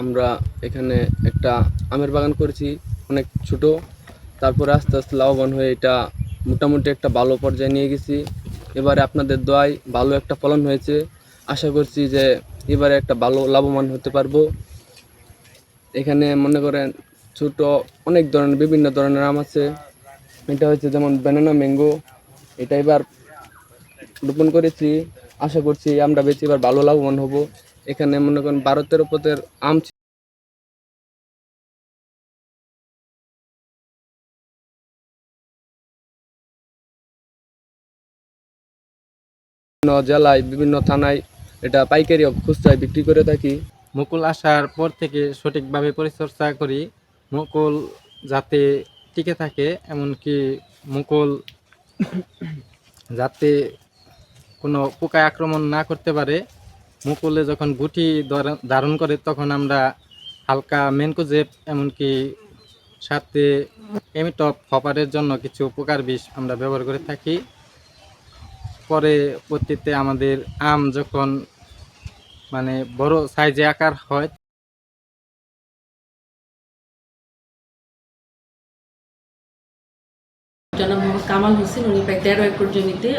আমরা এখানে একটা আমের বাগান করেছি, অনেক ছোট। তারপরে আস্তে আস্তে লাভবান হয়ে এটা মোটামুটি একটা ভালো পর্যায়ে নিয়ে গেছি। এবারে আপনাদের দোয়ায় ভালো একটা ফলন হয়েছে। আশা করছি যে এবারে একটা ভালো লাভবান হতে পারব। এখানে মনে করেন ছোট অনেক ধরনের, বিভিন্ন ধরনের আম আছে। এটা হচ্ছে যেমন ব্যানানা ম্যাঙ্গো এটা এবার রোপণ করেছি। আশা করছি আমরা বেশি এবার ভালো লাভবান হব। এখানে মনে করেন বারো তেরো পথের আম জেলায়, বিভিন্ন থানায় এটা পাইকারি খুচরায় বিক্রি করে থাকি। মুকুল আসার পর থেকে সঠিকভাবে পরিচর্যা করি। মুকুল যাতে টিকে থাকে, এমনকি মুকুল যাতে কোনো পোকায় আক্রমণ না করতে পারে মুকুলে যখন গুটি ধরা- ধারণ করে, তখন আমরা হালকা মেনকোজেব এমনকি সাথে এমিটপ, হপারের জন্য কিছু উপকার বিষ আমরা ব্যবহার করে থাকি। পরে পরবর্তীতে আমাদের আম যখন মানে বড় সাইজে আকার হয় কামাল হোসেন, উনি প্রায় তেরো একর জমিতে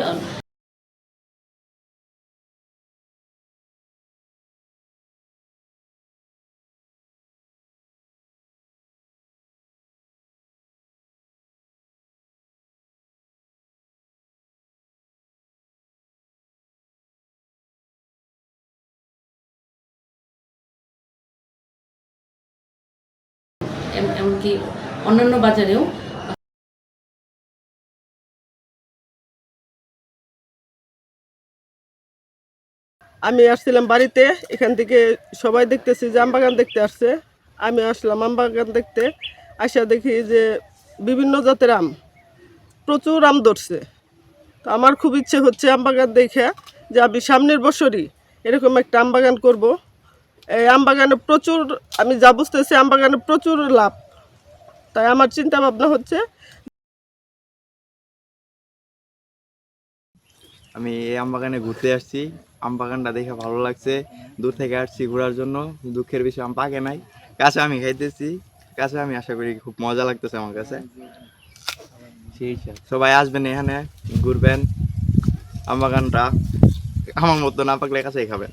এমনকি অন্যান্য বাজারেও। আমি আসছিলাম বাড়িতে, এখান থেকে সবাই দেখতেছি যে আমবাগান দেখতে আসছে। আমি আসলাম আমবাগান দেখতে, আসা দেখি যে বিভিন্ন জাতের আম, প্রচুর আম ধরছে। তো আমার খুব ইচ্ছে হচ্ছে আমবাগান দেখে যে আমি সামনের বছরই এরকম একটা আমবাগান করব। এই আমবাগানে প্রচুর, আমি যা বুঝতেছি, আমবাগানে প্রচুর লাভ। তাই আমার চিন্তা ভাবনা হচ্ছে, আমি এই আমবাগানে ঘুরতে আসছি। আমবাগানটা দেখে ভালো লাগছে। দূর থেকে আসছি ঘোরার জন্য। দুঃখের বিষয়, আম পাকে নাই। কাছে আমি খাইতেছি। কাছে আমি আশা করি খুব মজা লাগতেছে আমার কাছে। সবাই আসবেন এখানে, ঘুরবেন। আমবাগানটা আমার মতো না পাকলে কাছেই খাবেন।